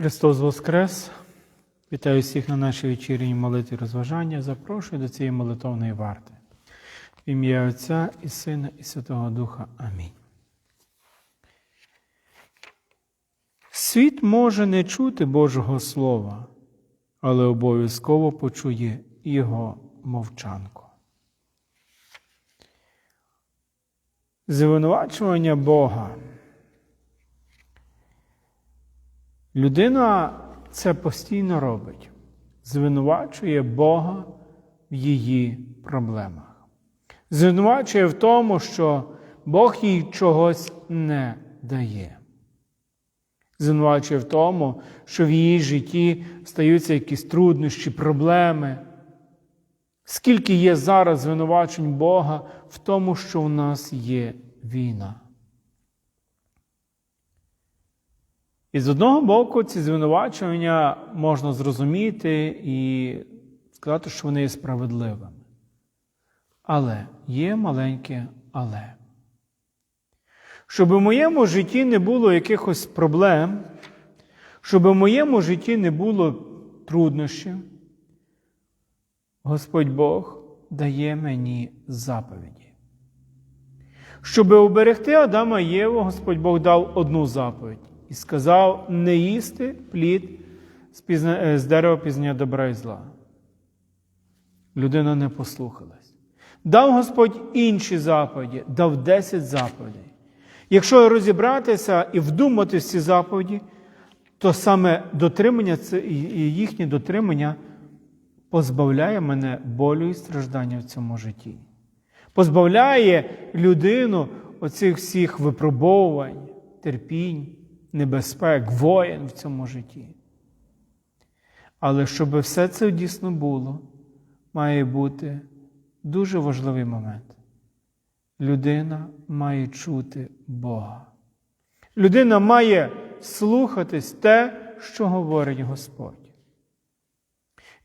Христос Воскрес! Вітаю всіх на нашій вечірній молитві розважання. Запрошую до цієї молитовної варти. В ім'я Отця і Сина, і Святого Духа. Амінь. Світ може не чути Божого Слова, але обов'язково почує Його мовчанку. Звинувачування Бога. Людина це постійно робить, звинувачує Бога в її проблемах. Звинувачує в тому, що Бог їй чогось не дає. Звинувачує в тому, що в її житті стаються якісь труднощі, проблеми. Скільки є зараз звинувачень Бога в тому, що в нас є війна? І з одного боку, ці звинувачення можна зрозуміти і сказати, що вони є справедливими. Але є маленьке але. Щоб у моєму житті не було якихось проблем, щоб у моєму житті не було труднощів, Господь Бог дає мені заповіді. Щоб оберегти Адама і Єву, Господь Бог дав одну заповідь і сказав не їсти плід з, дерева пізнання добра і зла. Людина не послухалась. Дав Господь інші заповіді, дав 10 заповідей. Якщо розібратися і вдумати в ці заповіді, то саме дотримання, їхнє дотримання позбавляє мене болю і страждання в цьому житті. Позбавляє людину оцих всіх випробовувань, терпінь, небезпек, воєн в цьому житті. Але щоб все це дійсно було, має бути дуже важливий момент. Людина має чути Бога. Людина має слухатись те, що говорить Господь.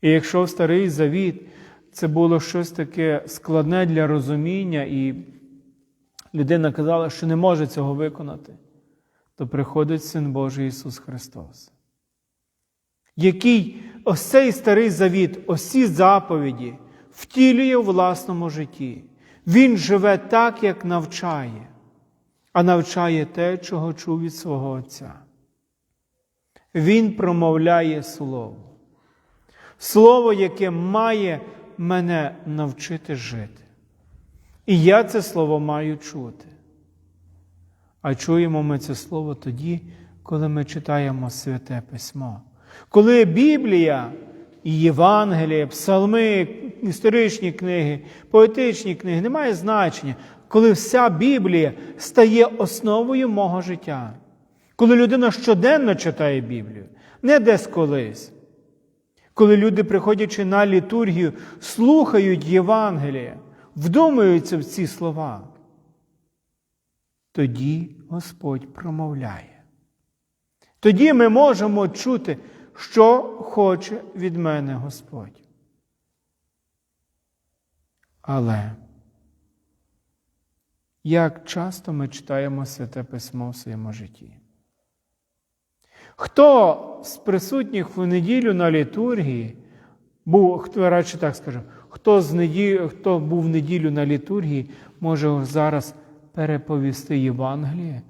І якщо в Старий Завіт це було щось таке складне для розуміння, і людина казала, що не може цього виконати, то приходить Син Божий Ісус Христос, який ось цей старий завіт, ось ці заповіді втілює у власному житті. Він живе так, як навчає, а навчає те, чого чув від свого Отця. Він промовляє Слово. Слово, яке має мене навчити жити. І я це слово маю чути. А чуємо ми це слово тоді, коли ми читаємо Святе Письмо. Коли Біблія і Євангелія, псалми, історичні книги, поетичні книги не має значення, коли вся Біблія стає основою мого життя. Коли людина щоденно читає Біблію, не десь колись. Коли люди, приходячи на літургію, слухають Євангелія, вдумуються в ці слова, тоді Господь промовляє. Тоді ми можемо чути, що хоче від мене Господь. Але як часто ми читаємо Святе Письмо в своєму житті? Хто з присутніх в неділю на літургії, був, хто радше так скажу, хто, з неділі, хто був в неділю на літургії, може зараз переповісти Євангеліє,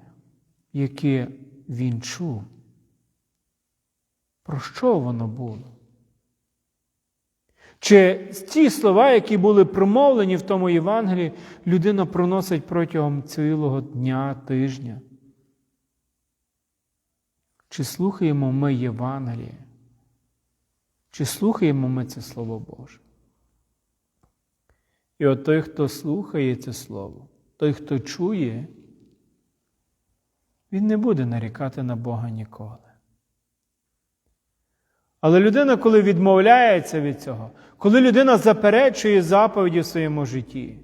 яке він чув? Про що воно було? Чи ті слова, які були промовлені в тому Євангелії, людина проносить протягом цілого дня, тижня? Чи слухаємо ми Євангеліє? Чи слухаємо ми це Слово Боже? І от той, хто слухає це Слово, той, хто чує, він не буде нарікати на Бога ніколи. Але людина, коли відмовляється від цього, коли людина заперечує заповіді в своєму житті,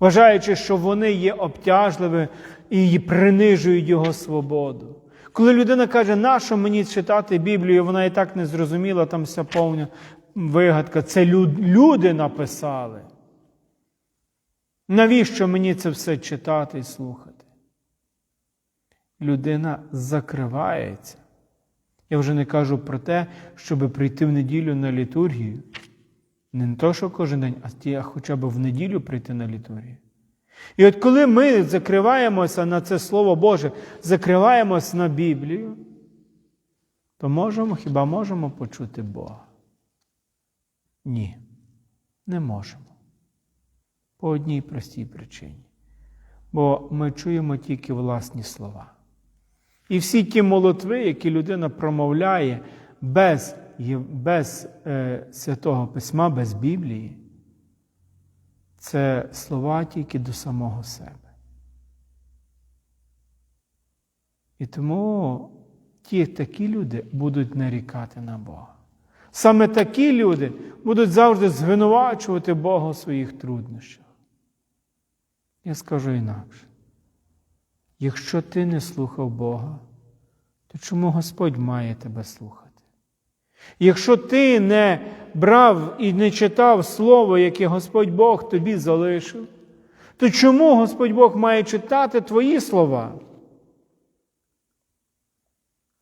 вважаючи, що вони є обтяжливі і принижують його свободу. Коли людина каже, нащо мені читати Біблію, вона і так не зрозуміла, там вся повна вигадка. Це люди написали. Навіщо мені це все читати і слухати? Людина закривається Я вже не кажу про те, щоб прийти в неділю на літургію. Не то, що кожен день, а хоча б в неділю прийти на літургію. І от коли ми закриваємося на це Слово Боже, закриваємося на Біблію, то можемо, хіба можемо почути Бога? Ні, не можемо. По одній простій причині. Бо ми чуємо тільки власні слова. І всі ті молитви, які людина промовляє без без е, Святого Письма, без Біблії, це слова тільки до самого себе. І тому ті такі люди будуть нарікати на Бога. Саме такі люди будуть завжди звинувачувати Бога у своїх труднощах. Я скажу інакше. Якщо ти не слухав Бога, то чому Господь має тебе слухати? Якщо ти не брав і не читав Слово, яке Господь Бог тобі залишив, то чому Господь Бог має читати твої слова?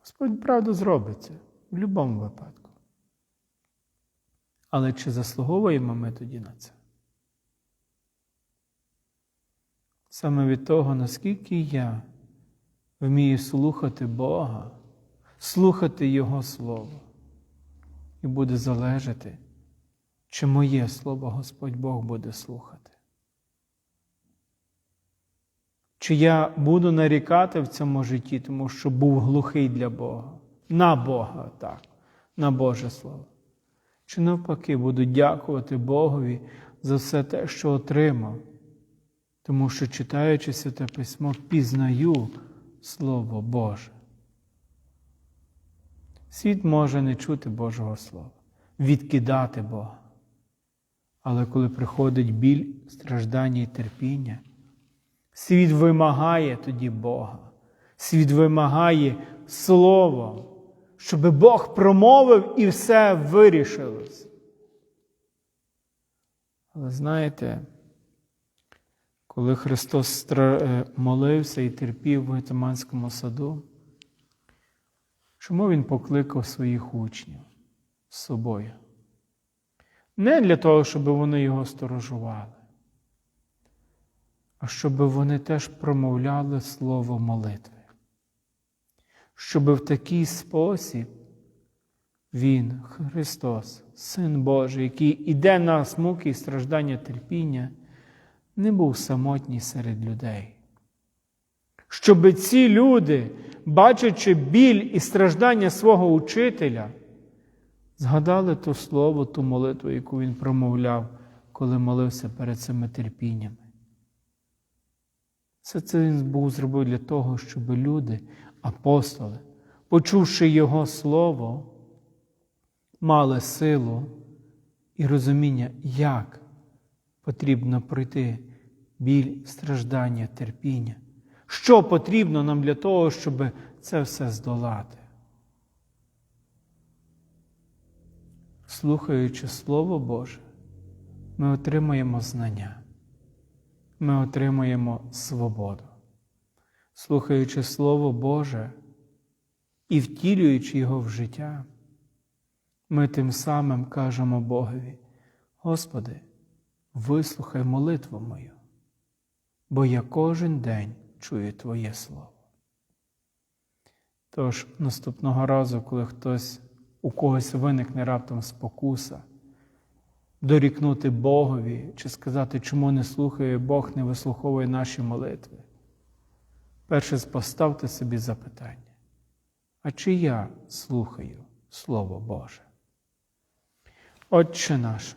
Господь правду зробить це в будь-якому випадку. Але чи заслуговуємо ми тоді на це? Саме від того, наскільки я вмію слухати Бога, слухати Його Слово, і буде залежати, чи моє Слово Господь Бог буде слухати. Чи я буду нарікати в цьому житті, тому що був глухий для Бога, на Бога, так, на Боже Слово. Чи навпаки буду дякувати Богові за все те, що отримав, тому що, читаючи Святе Письмо, пізнаю Слово Боже. Світ може не чути Божого Слова, відкидати Бога. Але коли приходить біль, страждання і терпіння, світ вимагає тоді Бога, світ вимагає Слова, щоб Бог промовив і все вирішилось. Але знаєте, коли Христос е, молився і терпів в Гетиманському саду, чому Він покликав своїх учнів з собою? Не для того, щоб вони його сторожували, а щоб вони теж промовляли слово молитви, щоб в такий спосіб Він, Христос, Син Божий, який іде на смуки і страждання терпіння, не був самотній серед людей. Щоб ці люди, бачачи біль і страждання свого учителя, згадали то слово, ту молитву, яку він промовляв, коли молився перед цими терпіннями. Все це він Бог зробив для того, щоб люди, апостоли, почувши Його Слово, мали силу і розуміння, як потрібно пройти біль, страждання, терпіння. Що потрібно нам для того, щоб це все здолати? Слухаючи Слово Боже, ми отримаємо знання, ми отримаємо свободу. Слухаючи Слово Боже і втілюючи Його в життя, ми тим самим кажемо Богові, Господи, вислухай молитву мою, бо я кожен день чую Твоє Слово. Тож наступного разу, коли хтось у когось виникне раптом спокуса, дорікнути Богові чи сказати, чому не слухає Бог, не вислуховує наші молитви. Перше поставте собі запитання, а чи я слухаю Слово Боже? Отче наш,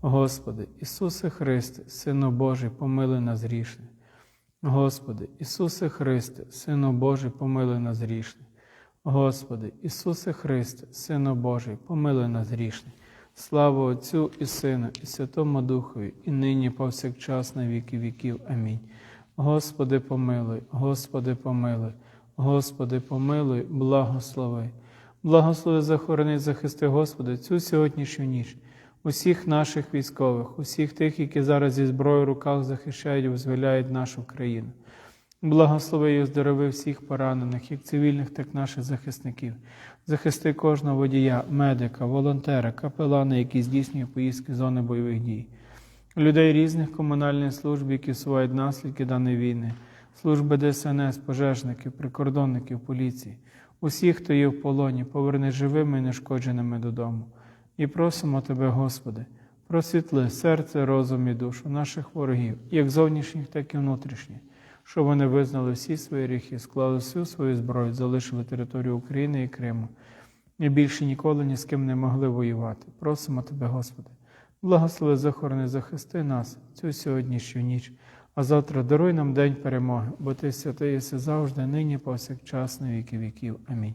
Господи, Ісусе Христе, Сину Божий, помилуй нас грішних. Господи, Ісусе Христе, Сину Божий, помилуй нас грішних. Господи, Ісусе Христе, Сину Божий, помилуй нас грішних. Слава Отцю і Сину, і Святому Духові, і нині повсякчас на віки віків. Амінь. Господи, помилуй, Господи, помилуй, Господи, помилуй, благослови. Благослови захорони, захисти, Господи, цю сьогоднішню ніч, усіх наших військових, усіх тих, які зараз зі зброєю в руках захищають і визволяють нашу країну. Благослови і оздорови всіх поранених, як цивільних, так і наших захисників. Захисти кожного водія, медика, волонтера, капелана, які здійснює поїздки зони бойових дій, людей різних комунальних служб, які сувають наслідки даної війни, служби ДСНС, пожежників, прикордонників, поліції, усіх, хто є в полоні, поверни живими і нешкодженими додому. І просимо Тебе, Господи, просвітли серце, розум і душу наших ворогів, як зовнішніх, так і внутрішніх, щоб вони визнали всі свої гріхи, склали всю свою зброю, залишили територію України і Криму, і більше ніколи ні з ким не могли воювати. Просимо Тебе, Господи, благослови захорони, захисти нас цю сьогоднішню ніч, а завтра даруй нам день перемоги, бо Ти святий єси завжди, нині, повсякчас, на віки віків. Амінь.